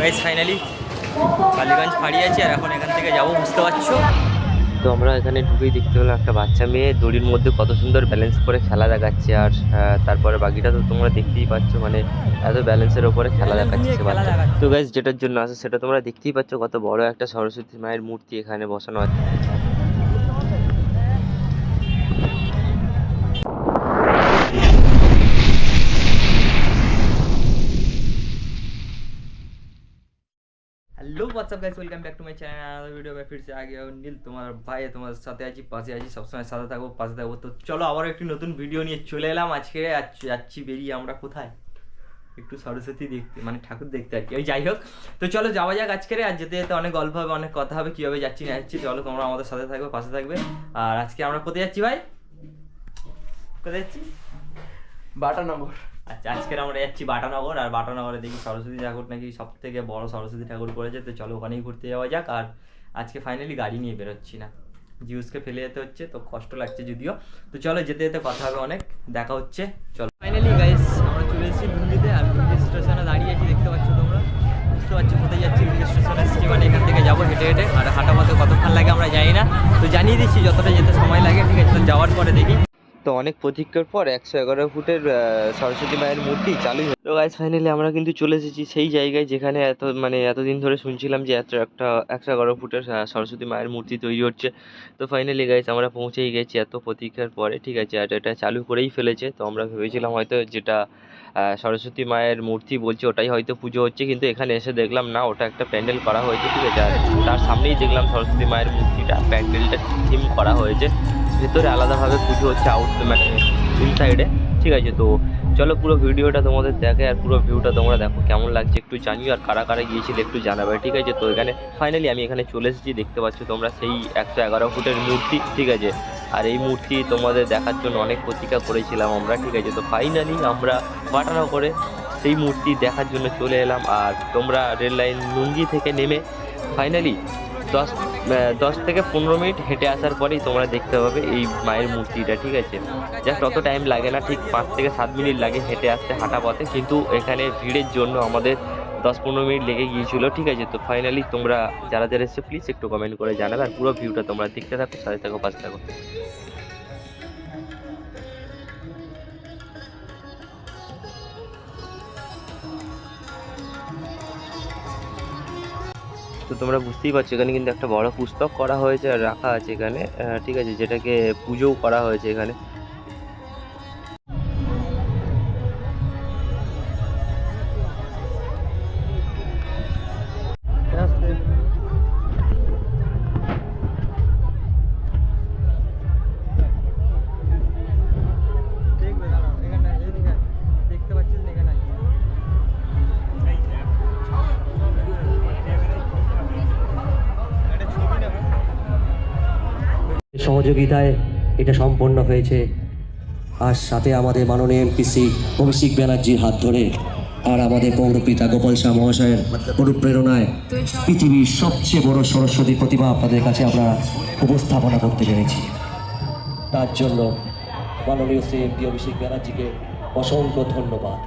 Guys finally Kaliganj ফাড়ি আছে আর এখন এখান থেকে যাব বুঝতে পারছ? তো আমরা এখানে ঢুকেই দেখতে পেলাম একটা বাচ্চা মেয়ে দড়ির মধ্যে কত সুন্দর ব্যালেন্স করে খেলা দেখাচ্ছে আর তারপরে বাকিটা তো তোমরা দেখতেই পাচ্ছ মানে এত ব্যালেন্সের ওপরে খেলা দেখাচ্ছে বাচ্চা তো গাইস যেটার জন্য আসে সেটা তোমরা দেখতেই পাচ্ছ কত বড় একটা সরস্বতী মায়ের মূর্তি এখানে বসানো আছে। Hello what's up guys welcome back to my channel আলাদা ভিডিও বা ফিরছে আগে নীল তোমার ভাই, তোমার সাথে আছি, পাশে আছি, সবসময় সাথে থাকব, পাশে থাকব। তো চলো, আবার একটি নতুন ভিডিও নিয়ে চলে এলাম আজকে। যাচ্ছি বেরিয়ে, আমরা কোথায়? একটু সরস্বতী দেখতে মানে ঠাকুর দেখতে আর কি। ওই যাই হোক, তো চলো, যাওয়া যাক আজকে আর যেতে যেতে অনেক গল্প হবে, অনেক কথা হবে, কীভাবে যাচ্ছি, না যাচ্ছি, চলো, তোমরা আমাদের সাথে থাকবে, পাশে থাকবে। আর আজকে আমরা কোথায় যাচ্ছি ভাই? কোথায় যাচ্ছি? বাটা নগর আচ্ছা আজকের আমরা যাচ্ছি বাটানগর, আর বাটানগরে দেখি সরস্বতী ঠাকুর নাকি সব থেকে বড় সরস্বতী ঠাকুর করেছে। তো চলো ওখানেই ঘুরতে যাওয়া যাক, আর আজকে ফাইনালি গাড়ি নিয়ে বেরোচ্ছি না। জিউসকে ফেলে যেতে হচ্ছে, তো কষ্ট লাগছে যদিও। তো চলো যেতে যেতে কথা হবে অনেক, দেখা হচ্ছে, চলো। ফাইনালি গাইস আমরা চলে এসেছি লুঙ্গিতে আর লুঙ্গি স্টেশনে দাঁড়িয়ে আছি, দেখতে পাচ্ছ তোমরা। বুঝতে পারছ কোথায় যাচ্ছি লুঙ্গি স্টেশনে এসেছি মানে এখান থেকে যাব হেঁটে হেঁটে, আর হাঁটা পথে কতক্ষণ লাগে আমরা জানি না। তো জানিয়ে দিচ্ছি, যতটা যেতে সময় লাগে, ঠিক আছে? যাওয়ার পরে দেখি। তো অনেক প্রতীক্ষার পর একশো এগারো ফুটের সরস্বতী মায়ের মূর্তি চালু তো গাইজ ফাইনালি আমরা কিন্তু চলে এসেছি সেই জায়গায় যেখানে এত মানে এতদিন ধরে শুনছিলাম যে এত একটা একশো এগারো ফুটের সরস্বতী মায়ের মূর্তি তৈরি হচ্ছে। তো ফাইনালি গাইজ আমরা পৌঁছেই গেছি এত প্রতীক্ষার পরে, ঠিক আছে? আর এটা চালু করেই ফেলেছে। তো আমরা ভেবেছিলাম হয়তো যেটা সরস্বতী মায়ের মূর্তি বলছে ওটাই হয়তো পুজো হচ্ছে। কিন্তু এখানে এসে দেখলাম, না, ওটা একটা প্যান্ডেল করা হয়েছে, ঠিক আছে? আর তার সামনেই দেখলাম সরস্বতী মায়ের মূর্তিটা, প্যান্ডেলটা থিম করা হয়েছে। ভেতরে আলাদাভাবে পুজো হচ্ছে আউট মানে ইনসাইডে ঠিক আছে? তো চলো পুরো ভিডিওটা তোমাদের দেখে আর পুরো ভিউটা তোমরা দেখো কেমন লাগছে, একটু জানিও আর কারা কারা গিয়েছিলে একটু জানাবে, ঠিক আছে? তো এখানে ফাইনালি আমি এখানে চলে এসেছি, দেখতে পাচ্ছ তোমরা সেই একশো এগারো ফুটের মূর্তি, ঠিক আছে? আর এই মূর্তি তোমাদের দেখার জন্য অনেক প্রতীক্ষা করেছিলাম আমরা, ঠিক আছে? তো ফাইনালি আমরা বাটানো করে সেই মূর্তি দেখার জন্য চলে এলাম, আর তোমরা রেল লাইন লুঙ্গি থেকে নেমে ফাইনালি দশ দশ থেকে পনেরো মিনিট হেঁটে আসার পরেই তোমরা দেখতে পাবে এই মায়ের মূর্তিটা, ঠিক আছে? জাস্ট অত টাইম লাগে না, ঠিক পাঁচ থেকে সাত মিনিট লাগে হেঁটে আসতে হাঁটা পথে, কিন্তু এখানে ভিড়ের জন্য আমাদের দশ পনেরো মিনিট লেগে গিয়েছিল, ঠিক আছে? তো ফাইনালি তোমরা যারা যারা এসছো প্লিজ একটু কমেন্ট করে জানাবে, আর পুরো ভিউটা তোমরা দেখতে থাকো, সাথে থাকো, পাশে থাকো। তো তোমরা বুঝতেই পারছ, এখানে কিন্তু একটা বড় পুস্তক করা হয়েছে আর রাখা আছে এখানে। ঠিক আছে, যেটাকে পুজোও করা হয়েছে এখানে। সহযোগিতায় এটা সম্পন্ন হয়েছে। আর সাথে আমাদের মাননীয় এমপিসি অভিষেক ব্যানার্জির হাত ধরে আর আমাদের পৌরপিতা গোপাল শাহ মহাশয়ের অনুপ্রেরণায় পৃথিবীর সবচেয়ে বড় সরস্বতী প্রতিমা আপনাদের কাছে আমরা উপস্থাপনা করতে পেরেছি। তার জন্য মাননীয় শ্রী এমপি অভিষেক ব্যানার্জিকে অসংখ্য ধন্যবাদ।